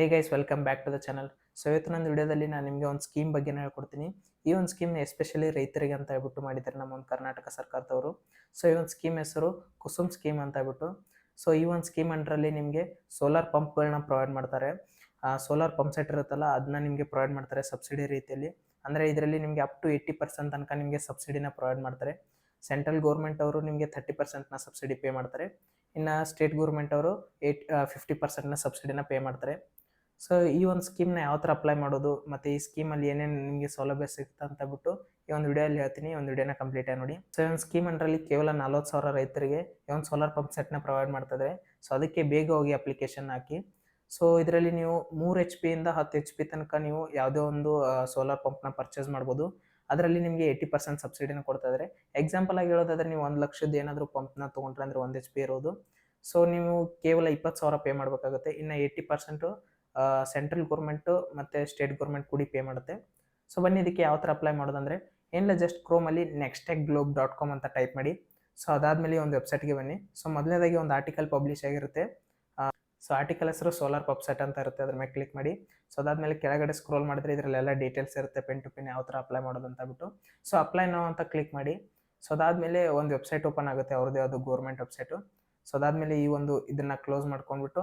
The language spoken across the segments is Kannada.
Hey guys welcome back to the channel so ಇವತ್ತು ನನ್ನ ವಿಡಿಯೋದಲ್ಲಿ ನಾನು ನಿಮಗೆ ಒಂದು ಸ್ಕೀಮ್ ಬಗ್ಗೆ ಹೇಳ್ಕೊಡ್ತೀನಿ. ಈ ಒಂದು ಸ್ಕೀಮ್ ಎಸ್ಪೆಷಲಿ ರೈತರಿಗೆ ಅಂತ ಹೇಳ್ಬಿಟ್ಟು ಮಾಡಿದ್ದಾರೆ ನಮ್ಮ ಒಂದು ಕರ್ನಾಟಕ ಸರ್ಕಾರದವರು. ಸೊ ಈ ಒಂದು ಸ್ಕೀಮ್ ಹೆಸರು ಕುಸುಮ್ ಸ್ಕೀಮ್ ಅಂತ ಹೇಳ್ಬಿಟ್ಟು. ಸೊ ಈ ಒಂದು ಸ್ಕೀಮ್ ಅಂಡರಲ್ಲಿ ನಿಮಗೆ ಸೋಲಾರ್ ಪಂಪ್ಗಳನ್ನ ಪ್ರೊವೈಡ್ ಮಾಡ್ತಾರೆ. ಸೋಲಾರ್ ಪಂಪ್ ಸೆಟ್ ಇರುತ್ತಲ್ಲ ಅದನ್ನ ನಿಮಗೆ ಪ್ರೊವೈಡ್ ಮಾಡ್ತಾರೆ ಸಬ್ಸಿಡಿ ರೀತಿಯಲ್ಲಿ. ಅಂದರೆ ಇದರಲ್ಲಿ ನಿಮಗೆ ಅಪ್ ಟು ಏಯ್ಟಿ ಪರ್ಸೆಂಟ್ ತನಕ ನಿಮಗೆ ಸಬ್ಸಿಡಿನ ಪ್ರೊವೈಡ್ ಮಾಡ್ತಾರೆ. ಸೆಂಟ್ರಲ್ ಗೌರ್ಮೆಂಟ್ ಅವರು ನಿಮಗೆ ಥರ್ಟಿ ಪರ್ಸೆಂಟ್ನ ಸಬ್ಸಿಡಿ ಪೇ ಮಾಡ್ತಾರೆ. ಇನ್ನು ಸ್ಟೇಟ್ ಗೌರ್ಮೆಂಟ್ ಅವರು ಏಯ್ಟ್ ಫಿಫ್ಟಿ ಪರ್ಸೆಂಟ್ನ ಸಬ್ಸಿಡಿನ ಪೇ ಮಾಡ್ತಾರೆ. ಸೊ ಈ ಒಂದು ಸ್ಕೀಮ್ನ ಯಾವ ಥರ ಅಪ್ಲೈ ಮಾಡೋದು, ಮತ್ತು ಈ ಸ್ಕೀಮಲ್ಲಿ ಏನೇನು ನಿಮಗೆ ಸೌಲಭ್ಯ ಸಿಗುತ್ತೆ ಅಂತ ಬಿಟ್ಟು ಈ ಒಂದು ವಿಡಿಯೋಲಿ ಹೇಳ್ತೀನಿ ಒಂದು ವಿಡಿಯೋನ ಕಂಪ್ಲೀಟ್ ಆಗಿ ನೋಡಿ. ಸೊ ಈ ಒಂದು ಸ್ಕೀಮ್ ಅಂದ್ರಲ್ಲಿ ಕೇವಲ ನಲ್ವತ್ತು ಸಾವಿರ ರೈತರಿಗೆ ಈ ಒಂದು ಸೋಲಾರ್ ಪಂಪ್ ಸೆಟ್ನ ಪ್ರೊವೈಡ್ ಮಾಡ್ತದೆ ಸೊ ಅದಕ್ಕೆ ಬೇಗ ಹೋಗಿ ಅಪ್ಲಿಕೇಶನ್ ಹಾಕಿ. ಸೊ ಇದರಲ್ಲಿ ನೀವು ಮೂರು ಎಚ್ ಪಿಯಿಂದ ಹತ್ತು ಎಚ್ ಪಿ ತನಕ ನೀವು ಯಾವುದೇ ಒಂದು ಸೋಲಾರ್ ಪಂಪ್ನ ಪರ್ಚೇಸ್ ಮಾಡ್ಬೋದು. ಅದರಲ್ಲಿ ನಿಮಗೆ ಏಯ್ಟಿ ಪರ್ಸೆಂಟ್ ಸಬ್ಸಿಡಿನ ಕೊಡ್ತಾ ಇದ್ದಾರೆ ಎಕ್ಸಾಂಪಲ್ ಆಗಿ ಹೇಳೋದಾದ್ರೆ, ನೀವು ಒಂದು ಲಕ್ಷದ ಏನಾದರೂ ಪಂಪ್ನ ತೊಗೊಂಡ್ರೆ ಅಂದರೆ ಒಂದು ಎಚ್ ಪಿ ಇರೋದು. ಸೊ ನೀವು ಕೇವಲ ಇಪ್ಪತ್ತು ಸಾವಿರ ಪೇ ಮಾಡಬೇಕಾಗುತ್ತೆ. ಇನ್ನು ಏಯ್ಟಿ ಪರ್ಸೆಂಟು ಸೆಂಟ್ರಲ್ ಗೌರ್ಮೆಂಟು ಮತ್ತು ಸ್ಟೇಟ್ ಗೌರ್ಮೆಂಟ್ ಕೂಡಿ ಪೇ ಮಾಡುತ್ತೆ. ಸೊ ಬನ್ನಿ ಇದಕ್ಕೆ ಯಾವ ಥರ ಅಪ್ಲೈ ಮಾಡೋದಂದರೆ, ಏನಿಲ್ಲ just ಕ್ರೋಮಲ್ಲಿ next tech globe dot com ಅಂತ ಟೈಪ್ ಮಾಡಿ. ಸೊ ಅದಾದಮೇಲೆ ಒಂದು ವೆಬ್ಸೈಟ್ಗೆ ಬನ್ನಿ. ಸೊ ಮೊದಲನೇದಾಗಿ ಒಂದು ಆರ್ಟಿಕಲ್ ಪಬ್ಲಿಷ್ ಆಗಿರುತ್ತೆ. ಸೊ ಆರ್ಟಿಕಲ್ ಹೆಸರು ಸೋಲಾರ್ ಪಬ್ಸೆಟ್ ಅಂತ ಇರುತ್ತೆ, ಅದ್ರ ಮೇಲೆ ಕ್ಲಿಕ್ ಮಾಡಿ. ಸೊ ಅದಾದಮೇಲೆ ಕೆಳಗಡೆ ಸ್ಕ್ರೋಲ್ ಮಾಡಿದ್ರೆ ಇದರಲ್ಲೆಲ್ಲ ಡೀಟೇಲ್ಸ್ ಇರುತ್ತೆ ಪೆನ್ ಟು ಪೆನ್ ಯಾವ ಥರ ಅಪ್ಲೈ ಮಾಡೋದು ಅಂತ ಬಿಟ್ಟು ಸೊ ಅಪ್ಲೈ ನಾವು ಅಂತ ಕ್ಲಿಕ್ ಮಾಡಿ. ಸೊ ಅದಾದಮೇಲೆ ಒಂದು ವೆಬ್ಸೈಟ್ ಓಪನ್ ಆಗುತ್ತೆ, ಅವ್ರದ್ದೇ ಅದು ಗೌರ್ಮೆಂಟ್ ವೆಬ್ಸೈಟು ಸೊ ಅದಾದಮೇಲೆ ಈ ಒಂದು ಇದನ್ನು ಕ್ಲೋಸ್ ಮಾಡ್ಕೊಂಡ್ಬಿಟ್ಟು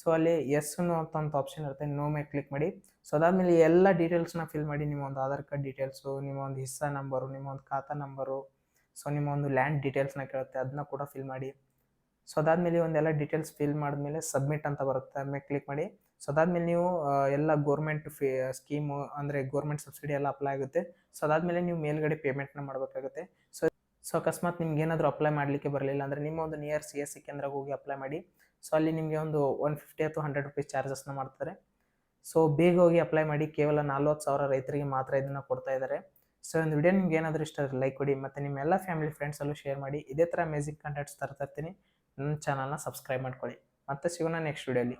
ಸೊ ಅಲ್ಲಿ ಎಸ್ ಅಂತ ಒಂದು ಆಪ್ಷನ್ ಇರುತ್ತೆ. ನೋ ಮೇಲೆ ಕ್ಲಿಕ್ ಮಾಡಿ. ಸೊ ಅದಾದಮೇಲೆ ಎಲ್ಲ ಡೀಟೇಲ್ಸ್ನ ಫಿಲ್ ಮಾಡಿ. ನಿಮ್ಮ ಒಂದು ಆಧಾರ್ ಕಾರ್ಡ್ ಡೀಟೇಲ್ಸು ನಿಮ್ಮ ಒಂದು ಹಿಸ್ಸಾ ನಂಬರು ನಿಮ್ಮ ಒಂದು ಖಾತಾ ನಂಬರು ಸೊ ನಿಮ್ಮ ಒಂದು ಲ್ಯಾಂಡ್ ಡೀಟೇಲ್ಸ್ನ ಕೇಳುತ್ತೆ. ಅದನ್ನ ಕೂಡ ಫಿಲ್ ಮಾಡಿ. ಸೊ ಅದಾದಮೇಲೆ ಒಂದೆಲ್ಲ ಡೀಟೇಲ್ಸ್ ಫಿಲ್ ಮಾಡಿದ್ಮೇಲೆ ಸಬ್ಮಿಟ್ ಅಂತ ಬರುತ್ತೆ. ಅದ್ಮೇಲೆ ಕ್ಲಿಕ್ ಮಾಡಿ. ಸೊ ಅದಾದಮೇಲೆ ನೀವು ಎಲ್ಲ ಗೌರ್ಮೆಂಟ್ ಫಿ ಸ್ಕೀಮು ಅಂದರೆ ಗೋರ್ಮೆಂಟ್ ಸಬ್ಸಿಡಿ ಎಲ್ಲ ಅಪ್ಲೈ ಆಗುತ್ತೆ. ಸೊ ಅದಾದಮೇಲೆ ನೀವು ಮೇಲ್ಗಡೆ ಪೇಮೆಂಟ್ನ ಮಾಡಬೇಕಾಗುತ್ತೆ. ಸೊ ಸೊ ಅಕಸ್ಮಾತ್ ನಿಮ್ಗೆ ಏನಾದರೂ ಅಪ್ಲೈ ಮಾಡಲಿಕ್ಕೆ ಬರಲಿಲ್ಲ ಅಂದರೆ ನಿಮ್ಮ ಒಂದು ನಿಯರ್ ಸಿ ಎಸ್ ಸಿ ಕೇಂದ್ರಕ್ಕೆ ಹೋಗಿ ಅಪ್ಲೈ ಮಾಡಿ. ಸೊ ಅಲ್ಲಿ ನಿಮಗೆ ಒಂದು ಒನ್ ಫಿಫ್ಟಿ ಅಥವಾ ಹಂಡ್ರೆಡ್ ರುಪೀಸ್ ಚಾರ್ಜಸ್ನ ಮಾಡ್ತಾರೆ. ಸೊ ಬೇಗ ಹೋಗಿ ಅಪ್ಲೈ ಮಾಡಿ. ಕೇವಲ ನಲ್ವತ್ತು ಸಾವಿರ ರೈತರಿಗೆ ಮಾತ್ರ ಇದನ್ನು ಕೊಡ್ತಾ ಇದ್ದಾರೆ. ಸೊ ಒಂದು ವಿಡಿಯೋ ನಿಮ್ಗೆ ಏನಾದರೂ ಇಷ್ಟ ಲೈಕ್ ಕೊಡಿ. ಮತ್ತು ನಿಮ್ಮ ಎಲ್ಲ ಫ್ಯಾಮಿಲಿ ಫ್ರೆಂಡ್ಸಲ್ಲೂ ಶೇರ್ ಮಾಡಿ. ಇದೇ ಥರ ಮ್ಯೂಸಿಕ್ ಕಂಟೆಂಟ್ಸ್ ತರ್ತಾ ಇರ್ತೀನಿ. ನನ್ನ ಚಾನಲ್ನ ಸಬ್ಸ್ಕ್ರೈಬ್ ಮಾಡ್ಕೊಳ್ಳಿ. ಮತ್ತೆ ಸಿಗೋಣ ನೆಕ್ಸ್ಟ್ ವಿಡಿಯೋಲಿ